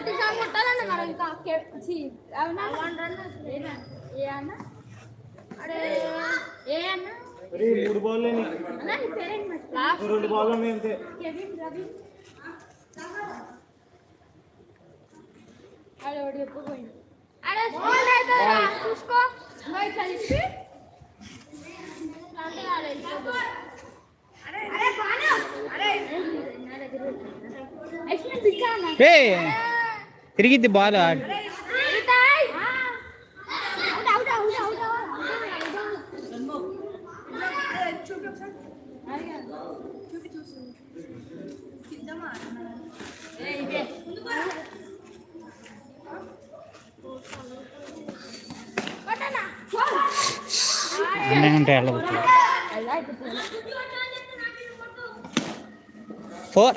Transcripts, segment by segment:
వదలు వేసి ఇక్కడ ముప్పై ఏడు వదలు ఓవర్కోట్ కొట్టే మరి ఈ మూడు బాల్ రెండు బాల్ చూసుకో. ఏ అర్ ఎల్ల ఎల్ల ఫోర్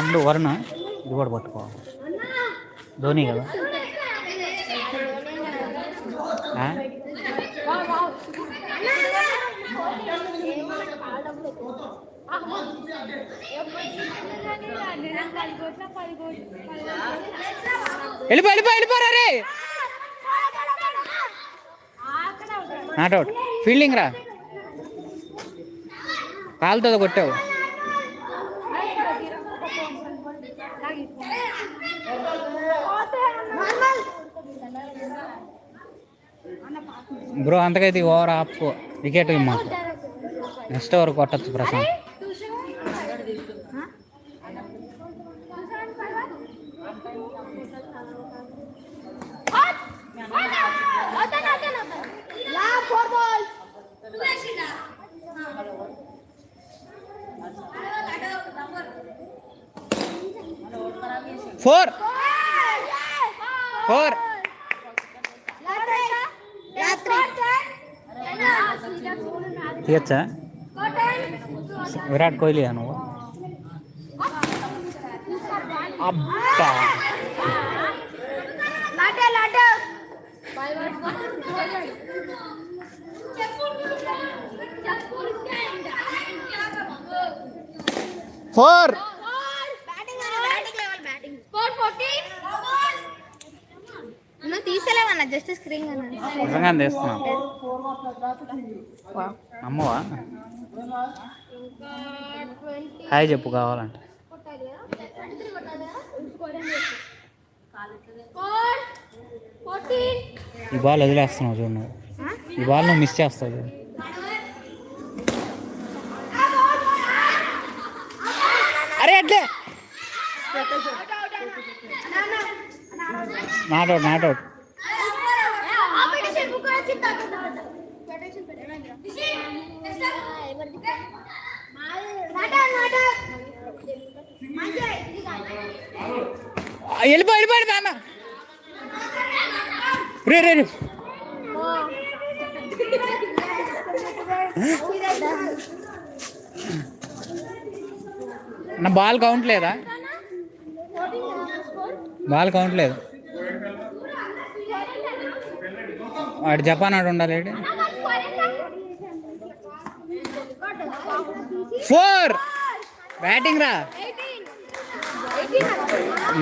రెండు వరుణ ఇది కూడా పట్టుకోవాలి ధోని కదా? ఆ? వెళ్ళిపో వెళ్ళిపో వెళ్ళిపోరా రే నాట్ అవుట్. ఫీల్డింగ్ రా. కాలుతో కొట్టావు. బ్రో అంతకైతే ఓవర్ ఆప్ వికెట్ మాకు. నెక్స్ట్ ఓవర్ కొట్టచ్చు ప్రశాంత్. ఫోర్ ఫోర్ ঠিক আছে ವಿರಾಟ್ ಕೊಹ್ಲಿ ನಾವು ಅಬ್ಬ ಫೋರ್ జస్ట్ స్క్రీన్ నిజంగా తీస్తున్నాం అమ్మవా హాయ్ చెప్పు కావాలంటే. ఈ బాల్ వదిలేస్తున్నావు చూడు నువ్వు. ఈ బాల్ నువ్వు మిస్ చేస్తావు చూడు. అరే అట్లే. నాట్ అవుట్ నాట్ అవుట్ వెళ్ళిపో వెళ్ళిపోయాడు నాన్న రే రే రే. నా బాల్ కౌంట్ లేదా? బాల్ కౌంట్ లేదు? వాడు జపాన్ ఆడు ఉండాలి? ఫోర్! బ్యాటింగ్ రా.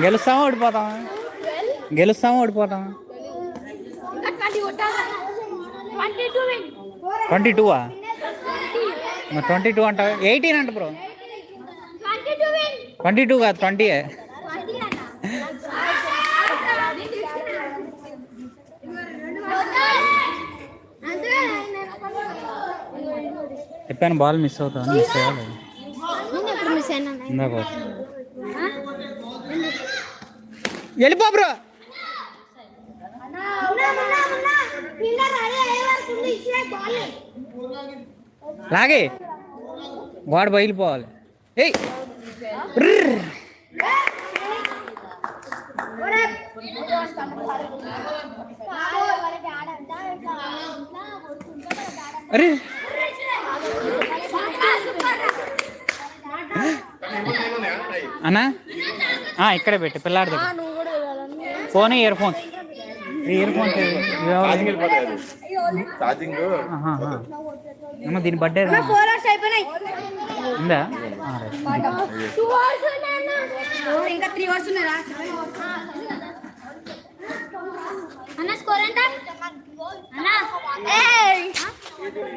గెలుస్తామా ఓడిపోతామా? గెలుస్తామా ఓడిపోతామా? ట్వంటీ టూవా? ట్వంటీ టూ అంటావు? ఎయిటీన్ అంట బ్రో. ట్వంటీ టూ కాదు ట్వంటీ చెప్పాను బాల్ మిస్ అవుతాను మిస్ అయినా ఇందాక వెళ్ళిపో బ్రో. లాగే. గోడ బయలుపోవాలి. ఏయ్. అరే. అన్నా? ఆ, ఇక్కడే పెట్టి పిల్లాడి దగ్గర. Phone earphones earphones charging ఏమో దీని బర్త్డే ఉందా?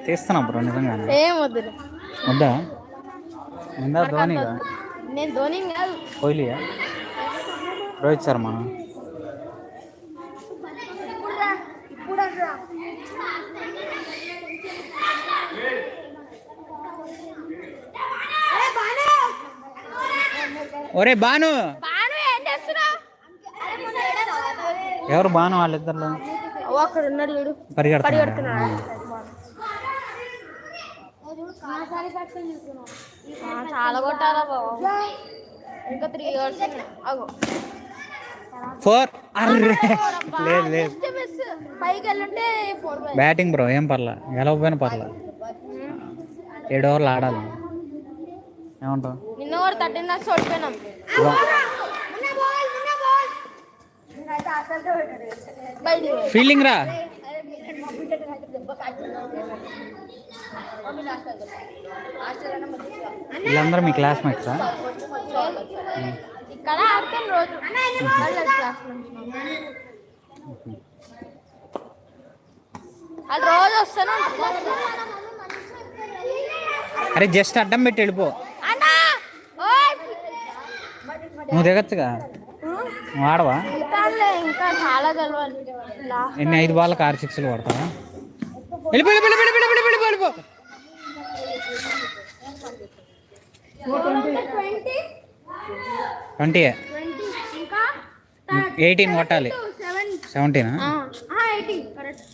తీస్తున్నా బ్రో నిజంగా ఏం వద్దు వద్దా? ఉందా ధోనిగా? నేను ధోని కాదు. కోహ్లీయా? రోహిత్ శర్మ? ఒరే బాను! ఎవరు బాను వాళ్ళిద్దరు పరిగెడుతున్నారు చాలా కొట్టాలా బాబు ఇంకా త్రీ ఇయర్స్ అగో ఫోర్ అర్రే లేదు లేదు బ్యాటింగ్ బ్రో ఏం పర్లా గెలవకపోయినా పర్లా ఏడు ఓవర్లు ఆడాలి ఏమంటావు నిన్న కూడా థర్టీన్ దాకా ఓడిపోయినాం బయటికి ఫీల్డింగ్ రా వీళ్ళందరూ మీ క్లాస్మేట్సా ఇక్కడ ఆడతాం రోజు. వాళ్ళ వస్తూనే. అరే జస్ట్ అడ్డం పెట్టి వెళ్ళిపో. నువ్వు దిగచ్చుగా? నువ్వు ఆడవా? ఇంకా చాలా ఎన్ని ఐదు బాళ్ళకి ఆరు సిక్స్లు కొడతావా? వెళ్ళిపో వెళ్ళిపో వెళ్ళిపో వెళ్ళిపో వెళ్ళిపో వెళ్ళిపో ట్వంటీ ట్వంటీ ట్వంటీ ఇంకా ఎయిటీన్ కొట్టాలి సెవెన్ సెవెంటీనా ఎయిటీన్ కరెక్ట్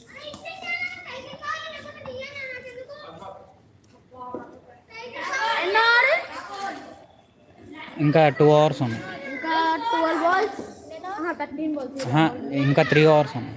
ఎన్నోరు ఇంకా టూ అవర్స్ ఉన్నాయి ఇంకా ట్వెల్వ్ బాల్స్ థర్టీన్ బాల్స్ ఆహా, ఇంకా త్రీ అవర్స్ ఉన్నాయి